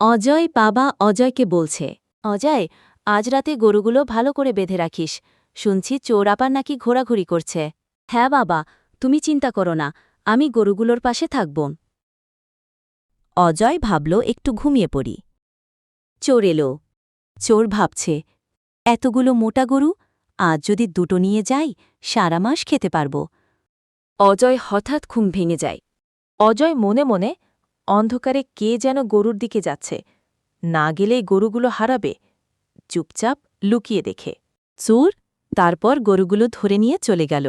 অজয় বাবা অজয়কে বলছে, অজয়, আজ রাতে গরুগুলো ভালো করে বেঁধে রাখিস। শুনছি চোর আপার নাকি ঘোরাঘুরি করছে। হ্যাঁ বাবা, তুমি চিন্তা করো না, আমি গরুগুলোর পাশে থাকব। অজয় ভাবল একটু ঘুমিয়ে পড়ি। চোর এলো। চোর ভাবছে, এতগুলো মোটা গরু, আজ যদি দুটো নিয়ে যাই, সারা মাস খেতে পারব। অজয় হঠাৎ ঘুম ভেঙে যায়। অজয় মনে মনে অন্ধকারে কে যেন গরুর দিকে যাচ্ছে। না গেলেই গরুগুলো হারাবে। চুপচাপ লুকিয়ে দেখে। চুর তারপর গরুগুলো ধরে নিয়ে চলে গেল।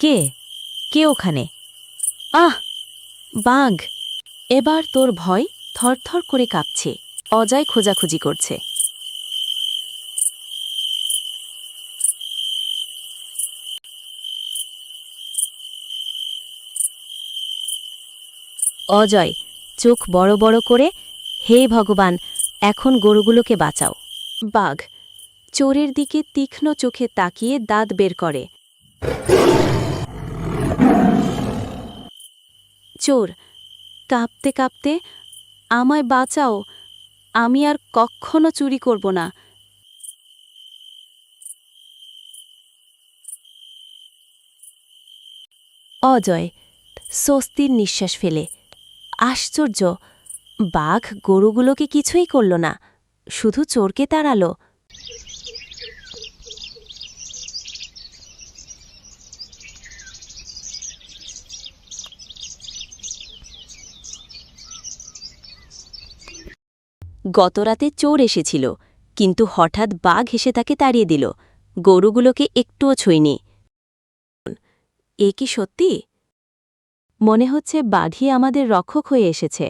কে? কে ওখানে? আহ! বাঘ। এবার তোর ভয় থরথর করে কাঁপছে, অজয় খোঁজাখুঁজি করছে। অজয়, চোখ বড় বড় করে, হে ভগবান, এখন গরুগুলোকে বাঁচাও। বাঘ, চোরের দিকে তীক্ষ্ণ চোখে তাকিয়ে দাঁত বের করে। চোর। কাঁপতে কাঁপতে, আমায় বাঁচাও, আমি আর কখনো চুরি করব না। অজয়, স্বস্তির নিঃশ্বাস ফেলে। আশ্চর্য, বাঘ গরুগুলোকে কিছুই করল না, শুধু চোরকে তাড়ালো। গতরাতে চোর এসেছিল, কিন্তু হঠাৎ বাঘ এসে তাকে তাড়িয়ে দিল। গরুগুলোকে একটুও ছুঁইনি এ কি সত্যি? মনে হচ্ছে বাঘই আমাদের রক্ষক হয়ে এসেছে।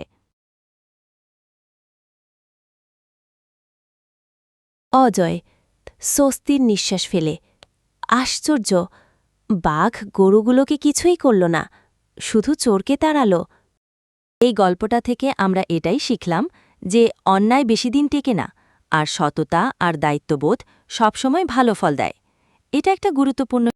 অজয়, স্বস্তির নিঃশ্বাস ফেলে। আশ্চর্য, বাঘ গরুগুলোকে কিছুই করল না, শুধু চোরকে তাড়ালো। এই গল্পটা থেকে আমরা এটাই শিখলাম যে অন্যায় বেশি দিন টেকে না, আর সততা আর দায়িত্ববোধ সবসময় ভালো ফল দেয়। এটা একটা গুরুত্বপূর্ণ